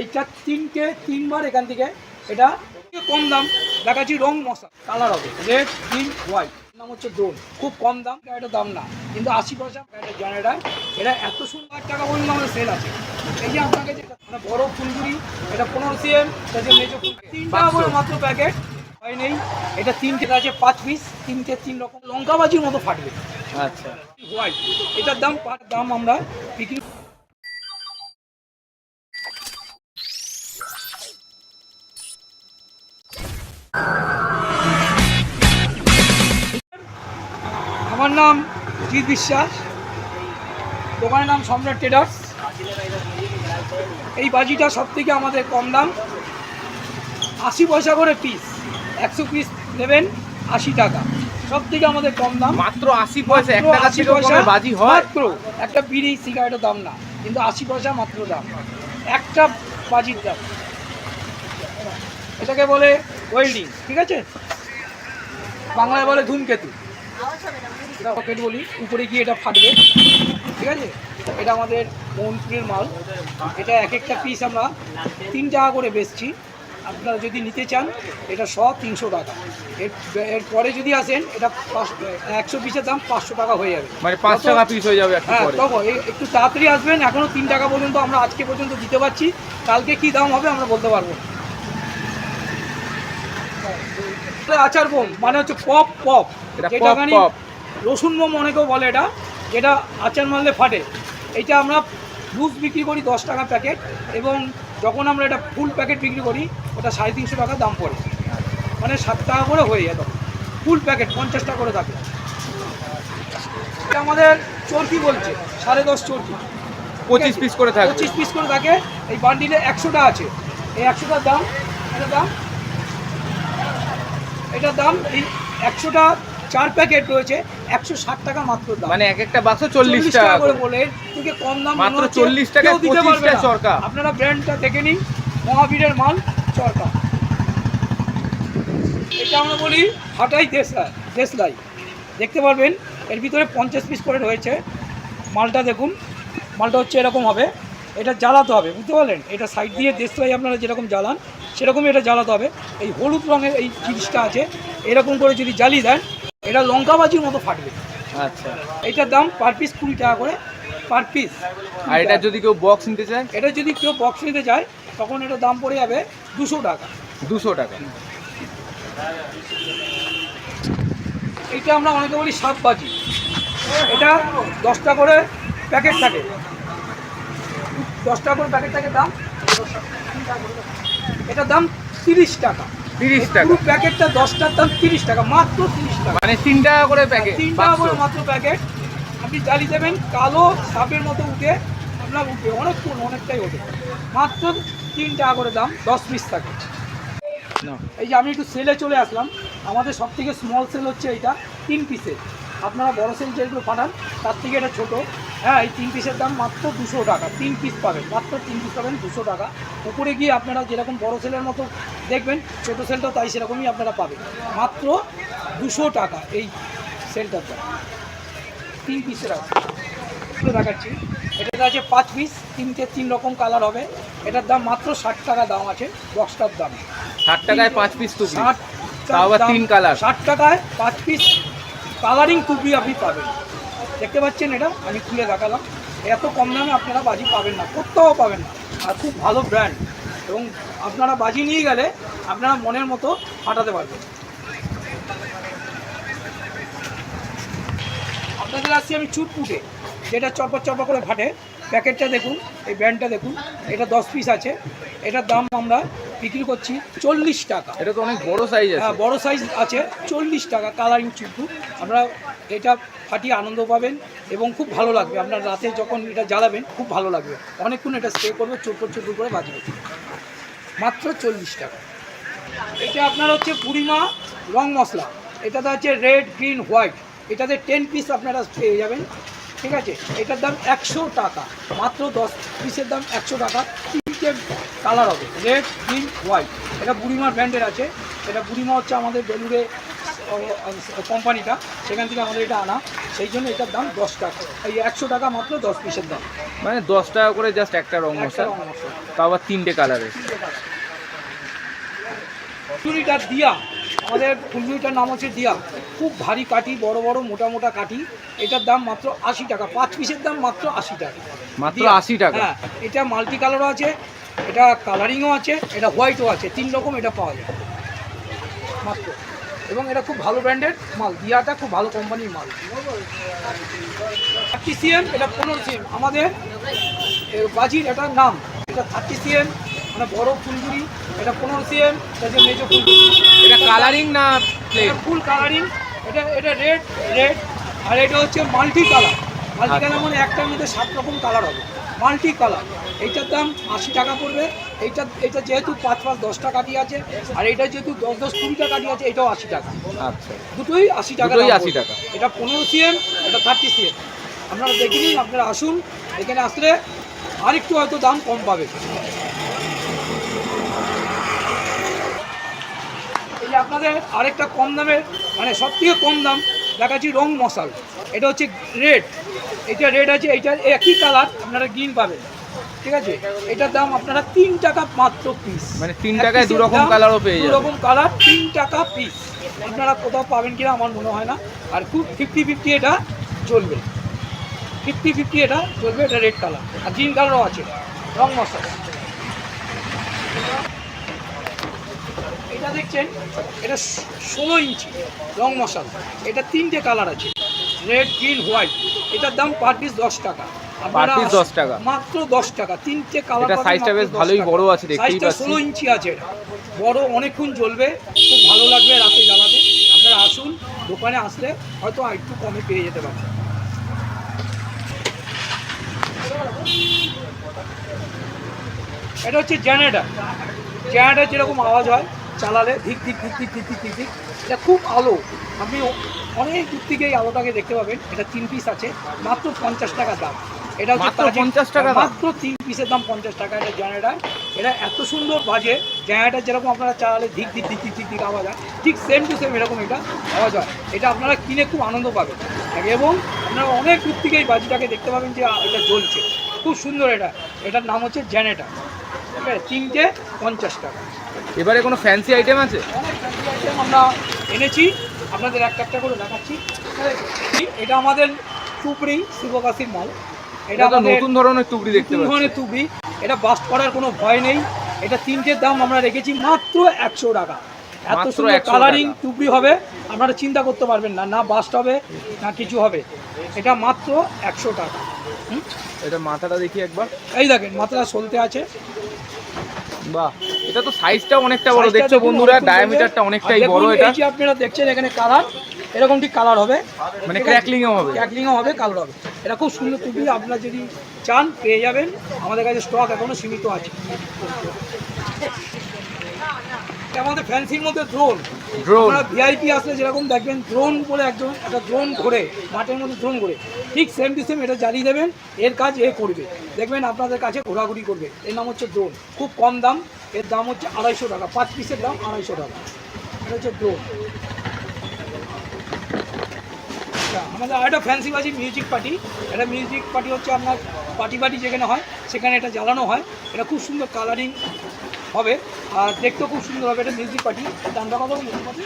এইটা তিনটে তিনবার এখান থেকে এটা কম দাম দেখাচ্ছি রং মশা কালার হবে রেড গ্রিন হোয়াইট নাম হচ্ছে ডোন খুব কম দাম এটা দাম না কিন্তু আশি পয়সা এটা জেনারেটার এটা এত সুন্দর টাকা পর্যন্ত আমাদের সেল আছে। এই যে আপনাকে যে মানে বড় ফুলগুলি এটা পনেরো সিএম এটা যে মেজো ফুল তিন করে মাত্র প্যাকেট হয় নেই। এটা তিন তিনটে আছে পাঁচ পিস তিনটে তিন রকম লঙ্কাবাজির মতো ফাটবে। আচ্ছা। হোয়াইট এটার দাম পার দাম আমরা বিক্রি নাম জিৎ বিশ্বাস। দোকানের নাম সম্রাট ট্রেডার্স। এই বাজিটা সব থেকে আমাদের কম দাম। আশি পয়সা করে পিস একশো পিস নেবেন আশি টাকা। সব থেকে আমাদের কম দাম। মাত্র আশি পয়সা এক মাত্র টাকা 80 থেকে বাজি হয়। মাত্র একটা বিড়ি সিগারেটের দাম না। কিন্তু আশি পয়সা মাত্র দাম। একটা বাজির দাম। এটাকে বলে ওয়েল্ডিং। ঠিক আছে? বাংলায় বলে ধূমকেতু। এটা রকেট বলি উপরে গিয়ে এটা ফাটবে ঠিক আছে? এটা আমাদের মোহনপুরের মাল। এটা এক একটা পিস আমরা তিন টাকা করে বেচছি। আপনারা যদি নিতে চান এটা শ তিনশো টাকা। এর এরপরে যদি আসেন এটা পাঁচ- একশো পিসের দাম পাঁচশো টাকা হয়ে যাবে। মানে পাঁচ টাকা পিস হয়ে যাবে হ্যাঁ পরে। তখন একটু তাড়াতাড়ি আসবেন। এখনও তিন টাকা পর্যন্ত আমরা আজকে পর্যন্ত দিতে পারছি। কালকে কি দাম হবে আমরা বলতে পারব এটা আচার বোম মানে হচ্ছে পপ পপ। এটা যেটা পপ রসুন বোম অনেকেও বলে এটা যেটা আচার মারলে ফাটে। এটা আমরা লুজ বিক্রি করি দশ টাকা প্যাকেট এবং যখন আমরা এটা ফুল প্যাকেট বিক্রি করি ওটা সাড়ে তিনশো টাকা দাম পড়ে। মানে সাত টাকা করে হয়ে যায় তখন। ফুল প্যাকেট পঞ্চাশ টাকা করে থাকে। এটা আমাদের চর্কি বলছে সাড়ে দশ চর্কি। পঁচিশ পিস করে থাকে। পঁচিশ পিস করে থাকে। এই বান্ডিলে একশোটা আছে। এই একশোটার দাম এটার দাম এটার দাম এই একশোটা চার প্যাকেট রয়েছে একশো ষাট টাকা মাত্র দাম মানে এক একটা বাক্স চল্লিশ টাকা করে। বলে থেকে কম দাম মাত্র হচ্ছে 40 টাকায় কেউ দিতে পারবে। চরকা। আপনারা ব্র্যান্ডটা দেখে নিন মহাবীরের মাল চরকা এটা আমরা বলি হাটাই দেশলাই দেশলাই দেখতে পারবেন এর ভিতরে পঞ্চাশ পিস করে রয়েছে মালটা দেখুন মালটা হচ্ছে এরকম হবে এটা জ্বালাতে হবে বুঝতে পারলেন এটা সাইড দিয়ে দেশলাই আপনারা যেরকম জ্বালান সেরকমই এটা জ্বালাতে হবে। এই হলুদ রঙের এই জিনিসটা আছে এরকম করে যদি জ্বালিয়ে দেন এটা লঙ্কাবাজির মতো ফাটবে। আচ্ছা। এটার দাম পার পিস কুড়ি টাকা করে পার পিস আর এটা যদি কেউ বক্স নিতে চায়? এটা যদি কেউ বক্স নিতে চায় তখন এটার দাম পড়ে যাবে দুশো টাকা। দুশো টাকা। এটা আমরা অনেকে বলি সাত বাজি এটা দশটা করে প্যাকেট থাকে। দশটা করে প্যাকেট থাকে দাম। এটার দাম তিরিশ টাকা। তিরিশ টাকা। পুরো প্যাকেটটা দশটার দাম তিরিশ টাকা মাত্র তিরিশ টাকা। মানে তিন টাকা করে প্যাকেট তিন টাকা করে মাত্র প্যাকেট। আপনি জ্বালিয়ে দেবেন কালো সাপের মতো উঠে আপনার উঠে অনেকক্ষণ অনেকটাই ওঠে। মাত্র তিন টাকা করে দাম দশ পিস থাকে। এই যে আমি একটু সেলে চলে আসলাম। আমাদের সব থেকে স্মল সেল হচ্ছে এইটা তিন পিসের আপনারা বড় সেল যেগুলো পাঠান তার থেকে এটা ছোটো। হ্যাঁ এই তিন পিসের দাম মাত্র দুশো টাকা। তিন পিস পাবেন মাত্র তিন পিস পাবেন দুশো টাকা। উপরে গিয়ে আপনারা যেরকম বড় সেলের মতো দেখবেন ছোটো সেলটাও তাই সেরকমই আপনারা পাবেন। মাত্র দুশো টাকা এই সেলটার দাম। তিন পিসের আছে। দেখাচ্ছি। এটাতে আছে পাঁচ পিস তিনটে তিন রকম কালার হবে। এটার দাম মাত্র ষাট টাকা দাম আছে বক্সটার দাম। ষাট টাকায় পাঁচ পিস টুকরি ষাট তিন কালার ষাট টাকায় পাঁচ পিস কালারিং টুপি আপনি পাবেন। দেখতে পাচ্ছেন এটা? আমি খুলে দেখালাম। এত কম দামে আপনারা বাজি পাবেন না, কোথাও পাবেন না। আর খুব ভালো ব্র্যান্ড এবং আপনারা বাজি নিয়ে গেলে আপনারা মনের মতো ফাটাতে পারবেন। আপনাদের আসছি আমি চুটপুটে, যেটা চপা চপা করে ফাটে। প্যাকেটটা দেখুন, এই ব্র্যান্ডটা দেখুন। এটা দশ পিস আছে। এটার দাম আমরা বিক্রি করছি চল্লিশ টাকা। এটা তো অনেক বড় সাইজ হ্যাঁ বড় সাইজ আছে চল্লিশ টাকা কালারিং চুট্টু আমরা এটা ফাটিয়ে আনন্দ পাবেন এবং খুব ভালো লাগবে। আপনার রাতে যখন এটা জ্বালাবেন খুব ভালো লাগবে। অনেকক্ষণ এটা স্প্রে করবে চোপড় চোপড় করে বাজবে। মাত্র চল্লিশ টাকা। এটা আপনার হচ্ছে বুড়িমা রং মশলা। এটাতে আছে রেড গ্রিন হোয়াইট এটাতে টেন পিস আপনারা পেয়ে যাবেন। ঠিক আছে? এটার দাম একশো টাকা। মাত্র দশ পিসের দাম একশো টাকা। তিনটে কালার হবে। রেড গ্রিন হোয়াইট এটা বুড়িমার ব্র্যান্ডের আছে। এটা বুড়িমা হচ্ছে আমাদের বেলুড়ে কোম্পানিটা। সেখান থেকে আমাদের এটা আনা। সেই জন্য এটার দাম দশ টাকা। এই একশো টাকা মাত্র দশ পিসের দাম। মানে দশ টাকা করে জাস্ট একটা রং একটা মশলা। তা আবার তিনটে কালারের ফুলঝুরিটার দিয়া। আমাদের ফুলঝুরিটার নাম হচ্ছে দিয়া। খুব ভারী কাঠি বড় বড় মোটা মোটা কাঠি। এটার দাম মাত্র আশি টাকা। পাঁচ পিসের দাম মাত্র আশি টাকা। মাত্র আশি টাকা? হ্যাঁ। এটা মাল্টি কালারও আছে। এটা কালারিংও আছে এটা হোয়াইটও আছে তিন রকম এটা পাওয়া যায়। মাত্র। এবং এটা খুব ভালো ব্র্যান্ডের মাল দিয়াটা খুব ভালো কোম্পানির মাল। থার্টি সিএম এটা পনেরো সিএম আমাদের বাজির এটার নাম। এটা থার্টি সিএম মানে বড় ফুলগুড়ি। এটা পনেরো সিএম এটা যে মেজো ফুলগুড়ি। এটা কালারিং না ফুল কালারিং এটা এটা রেড রেড আর এটা হচ্ছে মাল্টি কালার মাল্টি কালার মানে একটার মধ্যে সাত রকম কালার হবে। মাল্টি কালার এইটার দাম আশি টাকা পড়বে। এইটা এটা যেহেতু পাঁচ পাঁচ দশ টাকা দিয়ে আছে আর এটা যেহেতু দশ দশ কুড়ি টাকা দিয়ে আছে এটাও আশি টাকা। আচ্ছা। দুটোই আশি টাকা দুটোই দাম 80 পড়বে। টাকা। এটা পনেরো সিএম এটা থার্টি সিএম। আপনারা দেখে নিন আপনারা আসুন এখানে আসলে আরেকটু হয়তো দাম কম পাবে। এই আপনাদের আরেকটা কম দামের মানে সব থেকে কম দাম দেখাচ্ছি রং মশাল। এটা হচ্ছে রেড এটা রেড আছে এইটার একই কালার আপনারা গ্রিন পাবেন। ঠিক আছে? এটার দাম আপনারা তিন টাকা মাত্র পিস মানে তিন টাকায় দু রকম কালারও পেয়ে যাবেন। রকম কালার তিন টাকা পিস আপনারা কোথাও পাবেন কিনা আমার মনে হয় না। আর খুব ফিফটি ফিফটি এটা চলবে। ফিফটি ফিফটি এটা চলবে এটা রেড কালার আর গ্রিন কালারও আছে রং মশলা। এটা দেখছেন এটা ষোলো ইঞ্চি রং মশাল। এটা তিনটে কালার আছে রেড গ্রিন হোয়াইট। এটার দাম পার পিস দশ টাকা। আপনারা piece 10 টাকা। মাত্র দশ টাকা তিনটে কালার এটা size বেশ ভালোই বড় আছে, দেখতেই পাচ্ছি। ষোলো ইঞ্চি আছে বড় অনেকক্ষণ জ্বলবে খুব ভালো লাগবে রাতে জ্বালাতে। আপনারা আসুন দোকানে আসলে হয়তো একটু কমে পেয়ে যেতে এটা হচ্ছে জেনারেটার জেনারেটার যেরকম আওয়াজ হয় চালালে ধিক ধিক ধিক ধিক ধিক ধিক ধিক। ধিক এটা খুব আলো আপনি অনেক দূর থেকে এই আলোটাকে দেখতে পাবেন। এটা তিন পিস আছে। মাত্র পঞ্চাশ টাকা দাম। এটা হচ্ছে মাত্র 50 টাকা মাত্র তিন পিসের দাম পঞ্চাশ টাকা। এটা জেনারেটার এটা এত সুন্দর বাজে। জেনারেটার যেরকম আপনারা চালালে ধিক ধিক ধিক ধিক ধিক ধিক আওয়াজ হয় ঠিক সেম টু সেম এরকম এটা আওয়াজ হয়। এটা আপনারা কিনে খুব আনন্দ পাবেন। এবং আপনারা অনেক দূর থেকে এই বাজিটাকে দেখতে পাবেন যে এটা জ্বলছে। খুব সুন্দর এটা। এটার নাম হচ্ছে জেনারেটার ঠিক আছে তিনটে পঞ্চাশ টাকা। এবারে কোনো ফ্যান্সি আইটেম আছে? অনেক আমরা এনেছি। আপনাদের এক একটা করে দেখাচ্ছি। এটা আমাদের টুপড়ি শিবকাশির মাল। এটা এটা তো নতুন ধরনের টুপড়ি দেখতে নতুন ধরনের টুপড়ি এটা বাস্ট করার কোনো ভয় নেই। এটা তিনটের দাম আমরা রেখেছি মাত্র একশো টাকা। এত সুন্দর কালারিং। টুকরি হবে আপনারা চিন্তা করতে পারবেন না না বাস্ট হবে না কিছু হবে। এটা মাত্র একশো টাকা? এটা মাথাটা দেখি একবার। এই দেখেন মাথাটা সলতে আছে। বাহ এটা তো সাইজটাও অনেকটা বড়। সাইজটা দেখছ বন্ধুরা ডায়ামিটারটা অনেকটাই বড় এটা। এই যে আপনারা দেখছেন এখানে কালার এরকম ঠিক কালার হবে? মানে এও হবে। crackling ও হবে কালার হবে। এটা খুব সুন্দর টুপি আপনারা যদি চান পেয়ে যাবেন। আমাদের কাছে স্টক এখনও সীমিত আছে। আমাদের ফ্যান্সির মধ্যে ড্রোন ড্রোন ভিআইপি আসলে যেরকম দেখবেন ড্রোন বলে একজন একটা ড্রোন ঘোরে মাঠের মধ্যে ড্রোন ঘোরে। ঠিক সেম টু সেম এটা জ্বালিয়ে দেবেন এর কাজ এ করবে। দেখবেন আপনাদের কাছে ঘোরাঘুরি করবে। এর নাম হচ্ছে ড্রোন খুব কম দাম এর দাম হচ্ছে আড়াইশো টাকা পাঁচ পিসের দাম আড়াইশো টাকা। এটা হচ্ছে ড্রোন আচ্ছা, আমাদের আরেকটা ফ্যান্সি বাজি মিউজিক পার্টি এটা মিউজিক পার্টি হচ্ছে আপনার পার্টি পার্টি যেখানে হয় সেখানে এটা জ্বালানো হয়। এটা খুব সুন্দর কালারিং হবে আর দেখতেও খুব সুন্দর হবে। এটা মিউজিক পার্টি দামটা কত মিউজিক পার্টি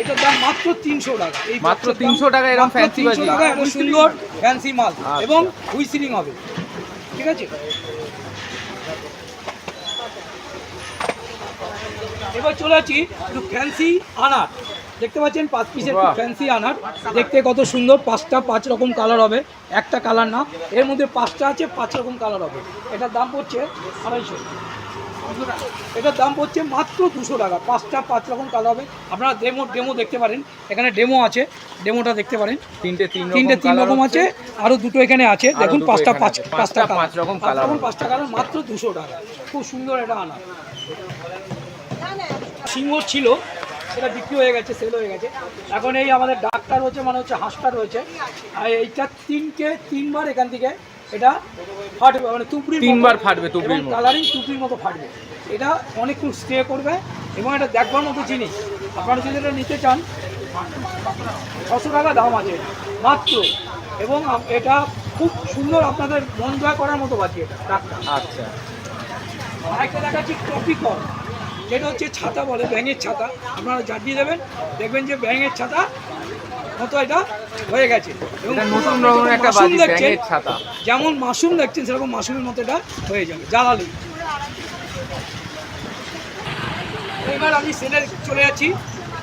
এটার দাম মাত্র তিনশো টাকা। এই মাত্র তিনশো এর দাম 300 টাকা এরকম ফ্যান্সি fancy 300 বাজি। টাকা এত সুন্দর ফ্যান্সি মাল। আচ্ছা। এবং হুইসিলিং হবে। ঠিক আছে? এবার চলে আছি একটু ফ্যান্সি আনার। দেখতে পাচ্ছেন পাঁচ পিসের ফ্যান্সি আনার। দেখতে কত সুন্দর পাঁচটা পাঁচ রকম কালার হবে। একটা কালার না এর মধ্যে পাঁচটা আছে পাঁচ রকম কালার হবে। এটার দাম পড়ছে আড়াইশো। এটার দাম পড়ছে মাত্র দুশো টাকা। পাঁচটা পাঁচ রকম কালার হবে। আপনারা ডেমো ডেমো দেখতে পারেন। এখানে ডেমো আছে। ডেমোটা দেখতে পারেন। তিনটে তিন তিনটে তিন রকম আছে। আরও দুটো এখানে আছে। দেখুন পাঁচটা পাঁচ পাঁচটা পাঁচ রকম colour পাঁচটা কালার মাত্র দুশো টাকা। খুব সুন্দর এটা আনা সিংহ ছিল সেটা বিক্রি হয়ে গেছে সেল হয়ে গেছে। এখন এই আমাদের ডাক্তার রয়েছে মানে হচ্ছে হাঁসটা রয়েছে। আর এইটা তিনটে তিনবার এখান থেকে এটা ফাটবে মানে তুবড়ির তিনবার ফাটবে মতো। কালারিং টুপির মতো ফাটবে। এটা অনেকক্ষণ স্টে করবে এবং এটা দেখবার মতো জিনিস। আপনারা যদি এটা নিতে চান ছশো টাকা দাম আছে মাত্র। এবং এটা খুব সুন্দর আপনাদের মন জয় করার মতো বাজি এটা ডাকটা আচ্ছা। আরেকটা দেখাচ্ছি টপি কল যেটা হচ্ছে ছাতা বলে ব্যাঙের ছাতা। আপনারা জানিয়ে দেবেন দেখবেন যে ব্যাঙের ছাতা মতো এটা হয়ে গেছে। এবং নতুন আপনি একটা মাশরুম দেখছেন, যেমন মাশরুম দেখছেন সেরকম মাশরুমের মতো এটা হয়ে যাবে জ্বালালি। এবার আমি সেলে চলে যাচ্ছি।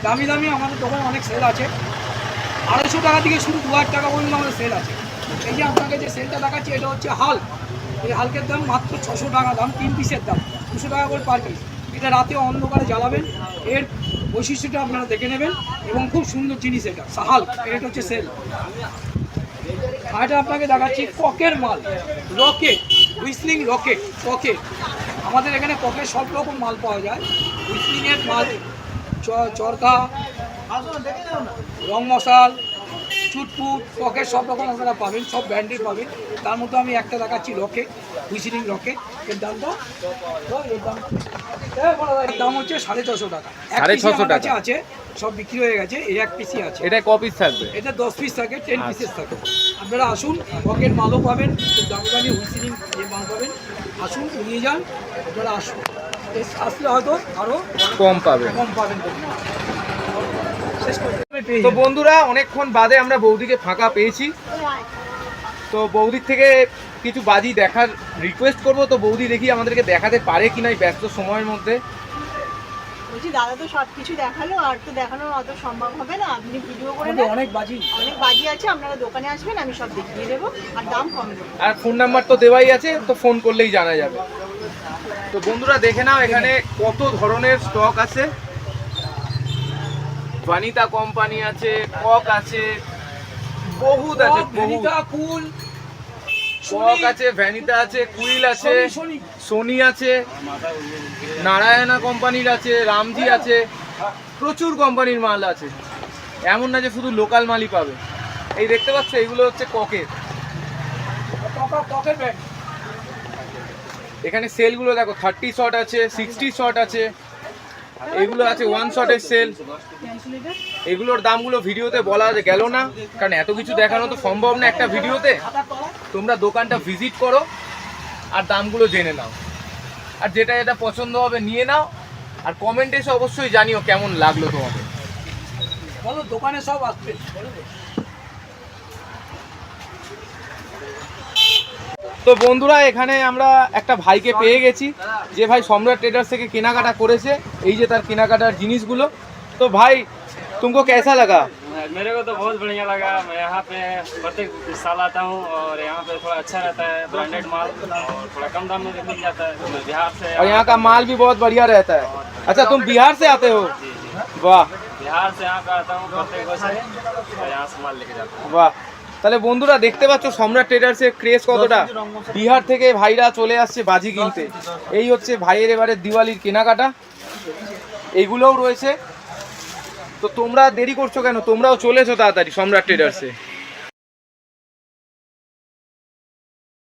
দামি দামি আমাদের দোকানে অনেক সেল আছে। আড়াইশো টাকা থেকে শুরু দু হাজার টাকা পর্যন্ত আমাদের সেল আছে। এই যে আপনাকে যে সেলটা দেখাচ্ছি এটা হচ্ছে হাল। এই হালকের দাম মাত্র ছশো টাকা দাম তিন পিসের দাম। দুশো টাকা করে পার পিস এটা রাতে অন্ধকারে জ্বালাবেন। এর বৈশিষ্ট্যটা আপনারা দেখে নেবেন এবং খুব সুন্দর জিনিস এটা হাল এটা হচ্ছে সেল। এটা আপনাকে দেখাচ্ছি ককের মাল, রকেট হুইসলিং রকেট ককেট আমাদের এখানে ককের সব রকম মাল পাওয়া যায়। হুইসলিংয়ের মাল চরকা, রং মশাল চুটপুট পকেট সব রকম আপনারা পাবেন সব ব্র্যান্ডের পাবেন। তার মধ্যে আমি একটা দেখাচ্ছি রকেট হুইসলিং রকেট এর দামটা এর দাম এর দাম হচ্ছে সাড়ে ছশো টাকা। সাড়ে ছশো টাকা। আছে সব বিক্রি হয়ে গেছে এর এক পিসি আছে। এটা ক পিস থাকবে? এটা দশ পিস থাকে টেন আচ্ছা। পিসেস থাকে। আপনারা আসুন পকেট মালও পাবেন দামি দামি হুইসিলিং মাল পাবেন। আসুন নিয়ে যান আপনারা আসুন। আসলে হয়তো আরও কম পাবে কম পাবেন। শেষ তো বন্ধুরা অনেকক্ষণ বাদে আমরা বৌদিকে ফাঁকা পেয়েছি। তো বৌদির থেকে কিছু বাজি দেখার রিকোয়েস্ট করব। তো বৌদি দেখি আমাদেরকে দেখাতে পারে কিনা এই ব্যস্ত সময়ের মধ্যে। বলছি দাদা তো সব কিছু দেখাল আর তো দেখানো অত সম্ভব হবে না। আপনি ভিডিও করে নেন অনেক বাজি। অনেক বাজি আছে আপনারা দোকানে আসবেন আমি সব দেখিয়ে দেবো আর দাম কম দেবো আর ফোন নাম্বার তো দেওয়াই আছে তো ফোন করলেই জানা যাবে। তো বন্ধুরা দেখে নাও এখানে কত ধরনের স্টক আছে। ভানিতা কোম্পানি আছে কক আছে বহুত আছে ভ্যানিতা কুল কক আছে ভ্যানিতা আছে কুইল আছে। সোনি আছে নারায়ণা কোম্পানির আছে রামজি আছে প্রচুর কোম্পানির মাল আছে। এমন না যে শুধু লোকাল মালই পাবে। এই দেখতে পাচ্ছ এগুলো হচ্ছে ককের এখানে সেলগুলো দেখো থার্টি শট আছে সিক্সটি শট আছে এগুলো আছে ওয়ান শটের সেল এগুলোর দামগুলো ভিডিওতে বলা গেল না, কারণ এত কিছু দেখানো তো সম্ভব না একটা ভিডিওতে। তোমরা দোকানটা ভিজিট করো আর দামগুলো জেনে নাও। আর যেটা যেটা পছন্দ হবে নিয়ে নাও, আর কমেন্টে এসে অবশ্যই জানিও কেমন লাগল তোমাদের। বলো, দোকানে সব আসবে। তো বন্ধুরা এখানে আমরা একটা ভাইকে পেয়ে গেছি যে ভাই সম্রাট ট্রেডার্স থেকে কেনাকাটা করেছে এই যে তার কেনাকাটার জিনিসগুলো তো ভাই তুমকো कैसा लगा मेरे को तो बहुत बढ़िया लगा मैं यहाँ पे प्रत्येक साल आता हूँ और यहाँ पे थोड़ा अच्छा रहता है ब्रांडेड माल और थोड़ा कम दाम में भी मिल जाता है मैं बिहार से और यहाँ का माल भी बहुत बढ़िया रहता है अच्छा तुम बिहार से आते हो वाह बिहार से यहाँ पे आता हूँ प्रत्येक वर्ष और यहाँ से माल लेके जाता हूँ বাহ তাহলে বন্ধুরা দেখতে পাচ্ছ সম্রাট ট্রেডার্সের ক্রেজ কতটা? বিহার থেকে ভাইরা চলে আসছে বাজি কিনতে। এই হচ্ছে ভাইয়ের এবারে দিওয়ালির কেনাকাটা। এইগুলোও রয়েছে। তো তোমরা দেরি করছ কেন? তোমরাও চলেছো তাড়াতাড়ি সম্রাট ট্রেডার্সে।